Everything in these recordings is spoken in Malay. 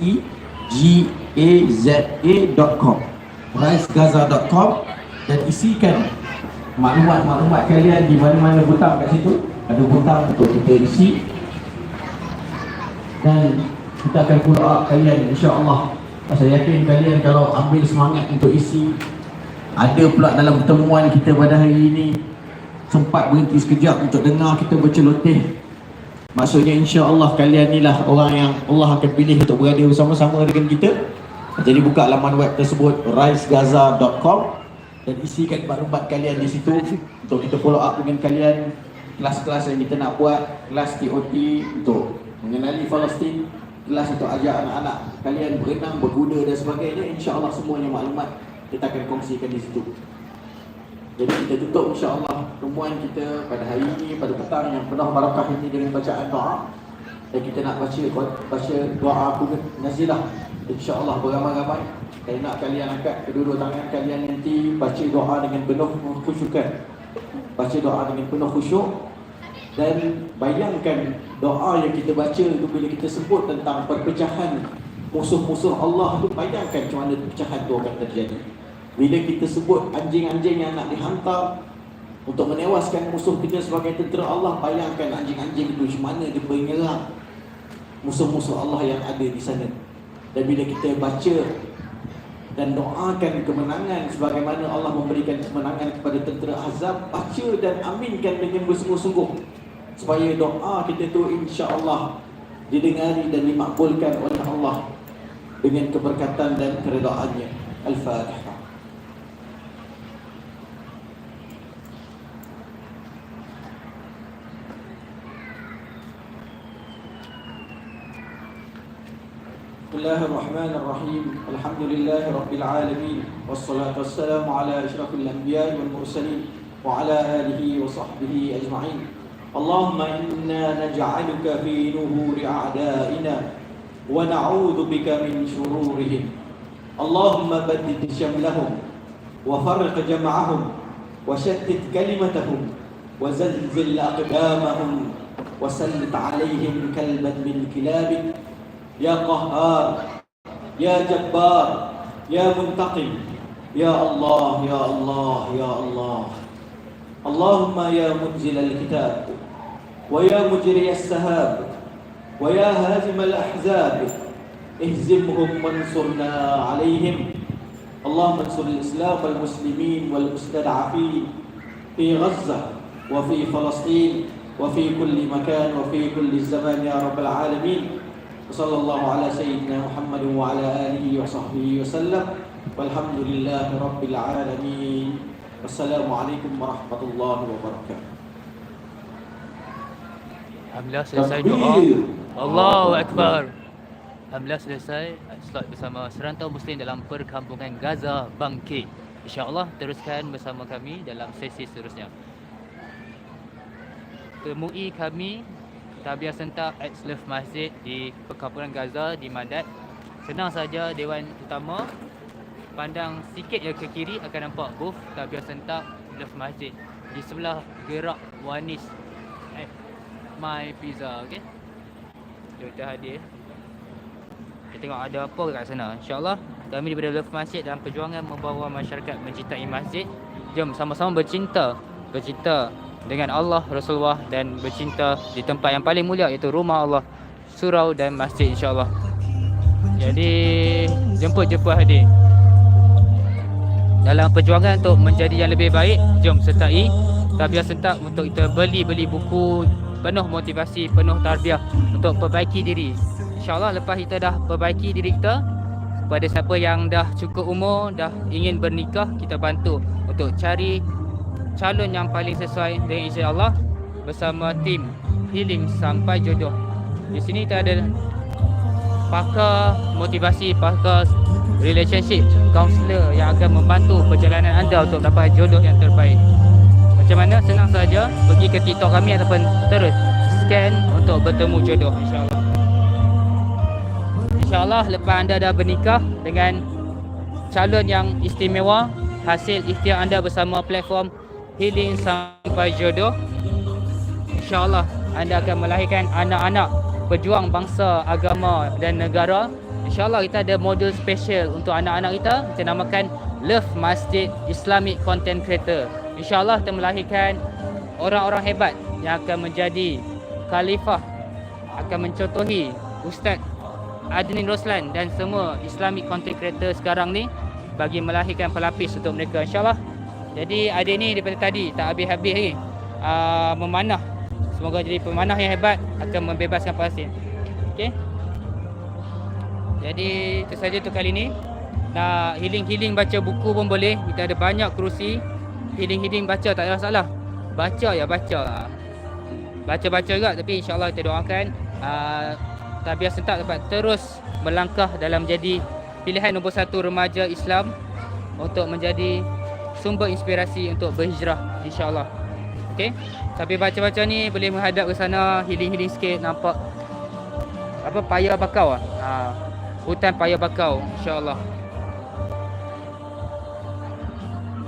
e g a z a.com ricegaza.com dan isikan maklumat-maklumat kalian di mana-mana butang kat situ. Ada butang untuk kita isi. Dan kita akan up kalian insya-Allah. Saya yakin kalian kalau ambil semangat untuk isi ada pula dalam pertemuan kita pada hari ini. Sempat berhenti sekejap untuk dengar kita berceloteh Maksudnya insya Allah kalian ni lah orang yang Allah akan pilih untuk berada bersama-sama dengan kita. Jadi buka laman web tersebut ricegaza.com Dan isikan maklumat kalian di situ Untuk kita follow up dengan kalian. Kelas-kelas yang kita nak buat Kelas TOT untuk mengenali Palestin Kelas untuk ajak anak-anak kalian berenang, berkuda dan sebagainya. Insya Allah semuanya maklumat kita akan kongsikan di situ. Jadi kita tutup insya-Allah pertemuan kita pada hari ini pada petang yang penuh barakah ini dengan bacaan doa. Dan kita nak baca baca doa aku nazilah insya-Allah beramai-ramai. Saya nak kalian angkat kedua-dua tangan kalian nanti baca doa dengan penuh khusyukan. Baca doa dengan penuh khusyuk dan bayangkan doa yang kita baca itu bila kita sebut tentang perpecahan musuh-musuh Allah itu bayangkan macam mana perpecahan itu akan terjadi. Bila kita sebut anjing-anjing yang nak dihantar untuk menewaskan musuh kita sebagai tentera Allah, bayangkan anjing-anjing itu macam mana dia menyerang musuh-musuh Allah yang ada di sana. Dan bila kita baca dan doakan kemenangan sebagaimana Allah memberikan kemenangan kepada tentera Azab, baca dan aminkan dengan bersungguh-sungguh supaya doa kita tu insya-Allah didengari dan dimakbulkan oleh Allah dengan keberkatan dan keredaannya. Al-Fatihah. بسم الله الرحمن الرحيم الحمد لله رب العالمين والصلاة والسلام على أشرف الأنبياء والمرسلين وعلى آله وصحبه أجمعين اللهم إنا نجعلك في نهور أعدائنا ونعوذ بك من شرورهم اللهم بدد شملهم وفرق جمعهم وشتت كلمتهم وزلزل أقدامهم وسلط عليهم كلبا من كلابك يا قهار يا جبار يا منتقم. يا الله يا الله يا الله. اللهم يا منزل الكتاب ويا مجري السهاب ويا هازم الأحزاب. اهزمهم وانصرنا عليهم. اللهم انصر الإسلام والمسلمين والمستضعفين في غزة وفي فلسطين وفي كل مكان وفي كل الزمان يا رب العالمين. وصلى الله على سيدنا محمد وعلى آله وصحبه وسلم والحمد لله رب العالمين والسلام عليكم ورحمة الله وبركاته Alhamdulillah selesai doa. Allahu Akbar. Alhamdulillah selesai slot bersama serantau muslim dalam perkampungan Gaza Bangkit. InsyaAllah teruskan bersama kami dalam sesi seterusnya. Temui kami Tabiah Sentak ex Love Masjid di perkampungan Gaza di Madat. Senang saja Dewan Utama. Pandang sikit je ke kiri akan nampak booth Tabiah Sentak Love Masjid. Di sebelah gerak Wanis eh, My Pizza okey. Kita hadir. Kita tengok ada apa kat sana. InsyaAllah kami daripada Love Masjid dalam perjuangan membawa masyarakat mencintai masjid. Jom sama-sama bercinta. Bercinta dengan Allah, Rasulullah dan bercinta di tempat yang paling mulia iaitu rumah Allah, surau dan masjid insyaAllah. Jadi jemput-jemput hadir. Dalam perjuangan untuk menjadi yang lebih baik, jom sertai Tabiah Sentak untuk kita beli-beli buku penuh motivasi, penuh tarbiyah untuk perbaiki diri. InsyaAllah lepas kita dah perbaiki diri kita, kepada siapa yang dah cukup umur, dah ingin bernikah, kita bantu untuk cari calon yang paling sesuai dengan insya Allah bersama tim healing sampai jodoh. Di sini kita ada pakar motivasi, pakar relationship, counselor yang akan membantu perjalanan anda untuk dapat jodoh yang terbaik. Macam mana? Senang saja pergi ke TikTok kami ataupun terus scan untuk bertemu jodoh insya-Allah. Insya-Allah lepas anda dah bernikah dengan calon yang istimewa, hasil ikhtiar anda bersama platform Healing Sampai Jodoh, insya-Allah anda akan melahirkan anak-anak pejuang bangsa, agama dan negara. InsyaAllah kita ada modul special untuk anak-anak kita. Kita namakan Love Masjid Islamic Content Creator. InsyaAllah kita melahirkan orang-orang hebat yang akan menjadi khalifah akan mencontohi Ustaz Adnin Roslan dan semua Islamic content creator sekarang ni bagi melahirkan pelapis untuk mereka. insyaAllah jadi adik ni daripada tadi tak habis-habis lagi. Uh, memanah. Semoga jadi pemanah yang hebat akan membebaskan Palestin. Okey. Jadi itu saja untuk kali ni. Nak healing-healing baca buku pun boleh. Kita ada banyak kerusi. Healing-healing baca tak ada masalah. Baca ya baca. Baca-baca juga tapi insyaAllah kita doakan. Uh, Tabiah Sentak dapat terus melangkah dalam jadi pilihan nombor satu remaja Islam untuk menjadi sumber inspirasi untuk berhijrah insyaAllah. Okay Tapi baca-baca ni boleh menghadap ke sana healing-healing sikit nampak apa paya bakau ah. Ha, hutan paya bakau insyaAllah.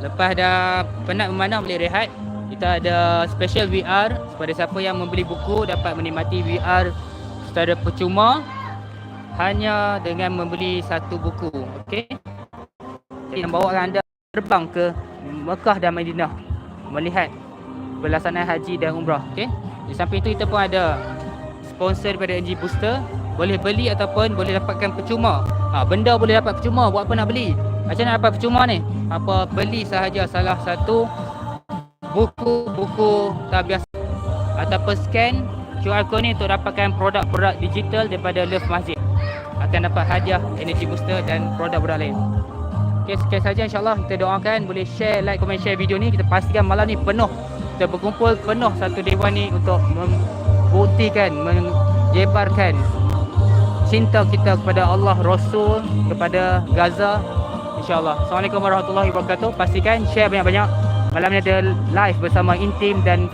Lepas dah penat memanah boleh rehat kita ada special VR kepada siapa yang membeli buku dapat menikmati VR secara percuma hanya dengan membeli satu buku okey? Yang bawa anda terbang ke Mekah dan Madinah. Melihat pelaksanaan haji dan umrah okey? Di samping itu kita pun ada sponsor daripada NG Booster. Boleh beli ataupun boleh dapatkan percuma. Ha, benda boleh dapat percuma buat apa nak beli? Macam mana dapat percuma ni? Apa beli sahaja salah satu buku-buku tabiah ataupun scan QR code ni untuk dapatkan produk-produk digital daripada Love Masjid. Akan dapat hadiah energy booster dan produk-produk lain Sekian saja insyaAllah. Kita doakan boleh share, like, komen, share video ni. Kita pastikan malam ni penuh. Kita berkumpul penuh satu dewan ni untuk membuktikan menjebarkan cinta kita kepada Allah Rasul kepada Gaza. InsyaAllah. Assalamualaikum warahmatullahi wabarakatuh. Pastikan share banyak-banyak. Malam ni ada live bersama Intim dan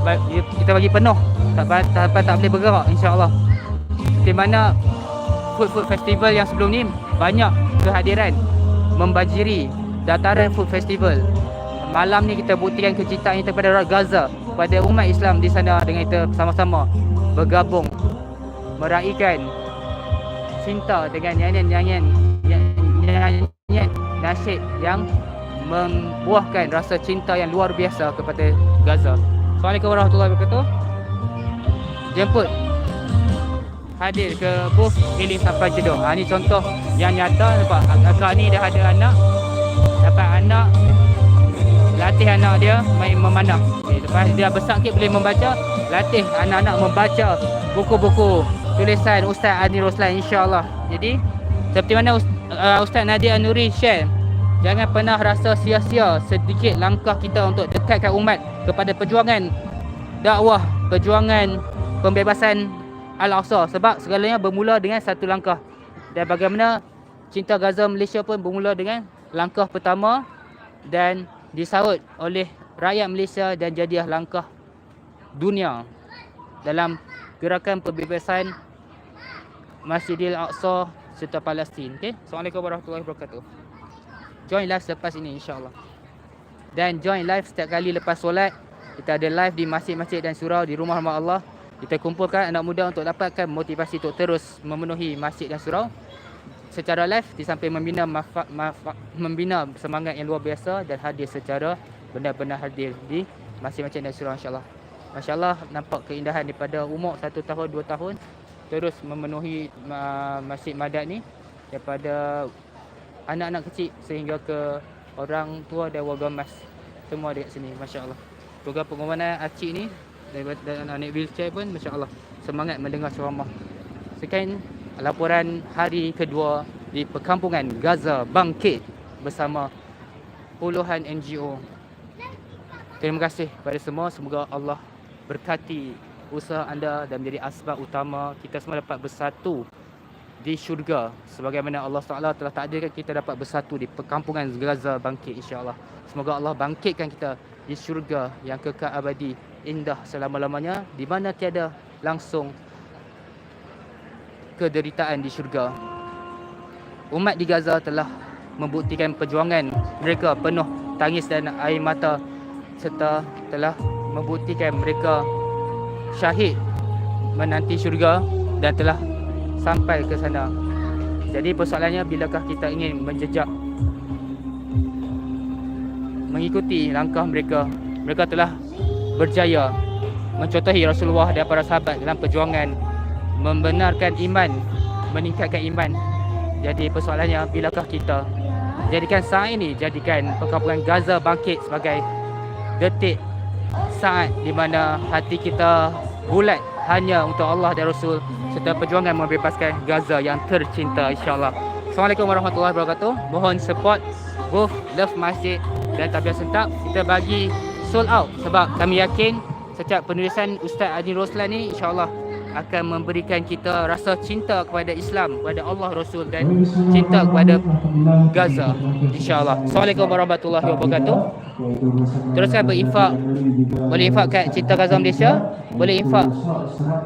bagi, kita bagi penuh. Tak, tak, tak, tak boleh bergerak insyaAllah. Di mana Food Food Festival yang sebelum ni Banyak kehadiran Membajiri Dataran Food Festival Malam ni kita buktikan kecintaan kita kepada rakyat Gaza Kepada umat Islam di sana Dengan kita sama-sama Bergabung Meraihkan Cinta dengan nyanyian-nyanyian Nyanyian Nasyid yang membuahkan rasa cinta yang luar biasa kepada Gaza. Assalamualaikum warahmatullahi wabarakatuh. Jemput hadir ke booth healing sampai jedong. Ha, ni contoh yang nyata nampak akak ni dah ada anak. Dapat anak latih anak dia main memanah. Okay, lepas dia besar sikit boleh membaca, latih anak-anak membaca buku-buku tulisan Ustaz Adi Roslan insya-Allah. Jadi seperti mana uh, Ustaz Nadia Nuri share Jangan pernah rasa sia-sia sedikit langkah kita untuk dekatkan umat kepada perjuangan dakwah, perjuangan pembebasan Al-Aqsa sebab segalanya bermula dengan satu langkah. Dan bagaimana cinta Gaza Malaysia pun bermula dengan langkah pertama dan disahut oleh rakyat Malaysia dan jadilah langkah dunia dalam gerakan pembebasan Masjidil Aqsa serta Palestin. Okay? Assalamualaikum warahmatullahi wabarakatuh. Join live selepas ini insyaAllah Dan join live setiap kali lepas solat Kita ada live di masjid-masjid dan surau Di rumah-rumah Allah Kita kumpulkan anak muda untuk dapatkan motivasi Untuk terus memenuhi masjid dan surau. Secara live di samping membina mafa, mafa, Membina semangat yang luar biasa Dan hadir secara benar-benar hadir Di masjid-masjid dan surau insyaAllah. Masya Allah nampak keindahan daripada umur 1 tahun, 2 tahun Terus memenuhi uh, masjid madat ni Daripada anak-anak kecil sehingga ke orang tua dan warga emas. Semua ada kat sini masya-Allah. Program pengumuman acik ni dan anak wheelchair pun masya-Allah semangat mendengar ceramah. Sekian laporan hari kedua di perkampungan Gaza Bangkit bersama puluhan NGO. Terima kasih kepada semua. Semoga Allah berkati usaha anda dan menjadi asbab utama kita semua dapat bersatu di syurga sebagaimana Allah Taala telah takdirkan kita dapat bersatu di perkampungan Gaza bangkit insya-Allah. Semoga Allah bangkitkan kita di syurga yang kekal abadi indah selama-lamanya di mana tiada langsung kederitaan di syurga. Umat di Gaza telah membuktikan perjuangan mereka penuh tangis dan air mata serta telah membuktikan mereka syahid menanti syurga dan telah sampai ke sana. Jadi persoalannya bilakah kita ingin menjejak mengikuti langkah mereka. Mereka telah berjaya mencontohi Rasulullah dan para sahabat dalam perjuangan membenarkan iman, meningkatkan iman. Jadi persoalannya bilakah kita jadikan saat ini jadikan perkampungan Gaza bangkit sebagai detik saat di mana hati kita bulat hanya untuk Allah dan Rasul serta perjuangan membebaskan Gaza yang tercinta insyaAllah. Assalamualaikum warahmatullahi wabarakatuh. Mohon support both Love Masjid dan Tabiat Sentak. Kita bagi sold out sebab kami yakin setiap penulisan Ustaz Adi Roslan ni insyaAllah akan memberikan kita rasa cinta kepada Islam, kepada Allah Rasul dan cinta kepada Gaza insyaAllah. Assalamualaikum warahmatullahi wabarakatuh. Teruskan berinfak Boleh infak kat Cinta Gaza Malaysia Boleh infak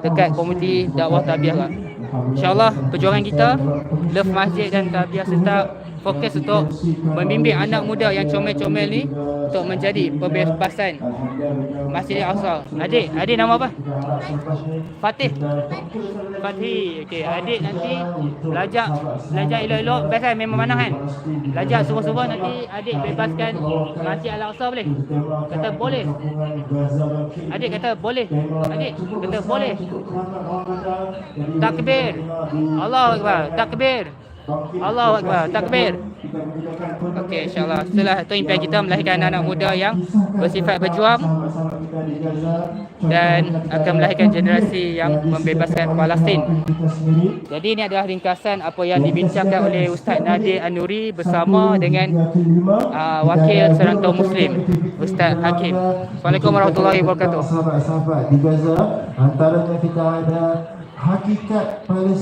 dekat komuniti dakwah tabiah InsyaAllah perjuangan kita Love Masjid dan tabiah serta fokus untuk membimbing anak muda yang comel-comel ni untuk menjadi pembebasan Masjid Al-Aqsa. Adik, adik nama apa? Fatih. Fatih. Okey, adik nanti belajar belajar elok-elok best kan memang mana kan? Belajar subuh-subuh nanti adik bebaskan Masjid Al-Aqsa boleh? Kata boleh. Adik kata boleh. Adik kata boleh. Takbir. Allahu Akbar. Takbir. Allahu Akbar. Takbir. Okey, insyaAllah. Setelah itu impian kita melahirkan anak muda yang bersifat berjuang dan akan melahirkan generasi yang membebaskan Palestin. Jadi ini adalah ringkasan apa yang dibincangkan oleh Ustaz Nadir Anuri bersama dengan uh, Wakil Serantau Muslim, Ustaz Hakim. Assalamualaikum warahmatullahi wabarakatuh. Sahabat-sahabat di Gaza antaranya kita ada hakikat Palestin